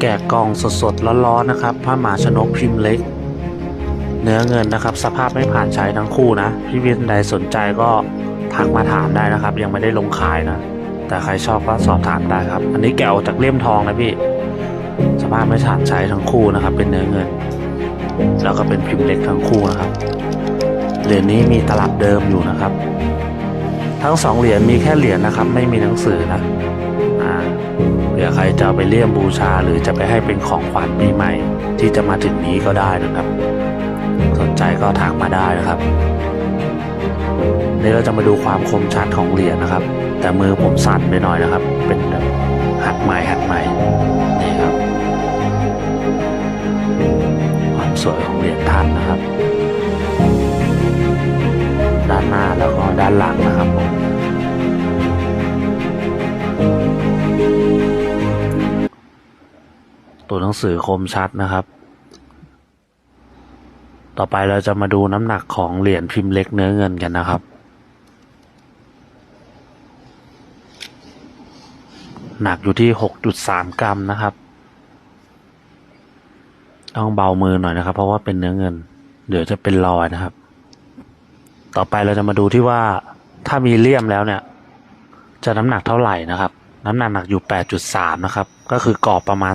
แกะกล่องสดๆร้อนๆนะครับผ้าหมาชนกพิมพ์เล็ก เนื้อเงินนะครับ สภาพไม่ผ่านใช้ทั้งคู่นะพี่วินใดสนใจก็ทักมาถามได้นะครับ ยังไม่ได้ลงขายนะ แต่ใครชอบก็สอบถามได้ครับ อันนี้แกะออกจากเลี่ยมทองนะพี่ สภาพไม่ผ่านใช้ทั้งคู่นะครับ เป็นเนื้อเงิน แล้วก็เป็นพิมพ์เล็กทั้งคู่นะครับเหรียญนี้มีตลับเดิมอยู่นะครับ ทั้งสองเหรียญมีแค่เหรียญนะครับ ไม่มีหนังสือนะ ผื่อใครจะไปเลี่ยมบูชา หรือจะไปให้เป็นของขวัญปีใหม่ ที่จะมาถึงนี้ก็ได้นะครับ สนใจก็ทักมาได้นะครับนี่เราจะมาดูความคมชัดของเหรียญนะครับ แต่มือผมสั่นไปหน่อยนะครับ เป็นแบบหัดใหม่หัดใหม่นี่ครับ ความสวยของเหรียญท่านนะครับ ด้านหน้าแล้วก็ด้านหลังนะครับผม ตัวหนังสือคมชัดนะครับ ต่อไปเราจะมาดูน้ำหนักของเหรียญพิมพ์เล็กเนื้อเงินกันนะครับ หนักอยู่ที่หกจุดสามกรัมนะครับ ต้องเบามือหน่อยนะครับ เพราะว่าเป็นเนื้อเงิน เดี๋ยวจะเป็นรอยนะครับ ต่อไปเราจะมาดูที่ว่าถ้ามีเลี่ยมแล้วเนี่ย จะน้ำหนักเท่าไหร่นะครับ น้ำหนักหนักอยู่ 8.3 นะครับ ก็คือกรอบประมาณ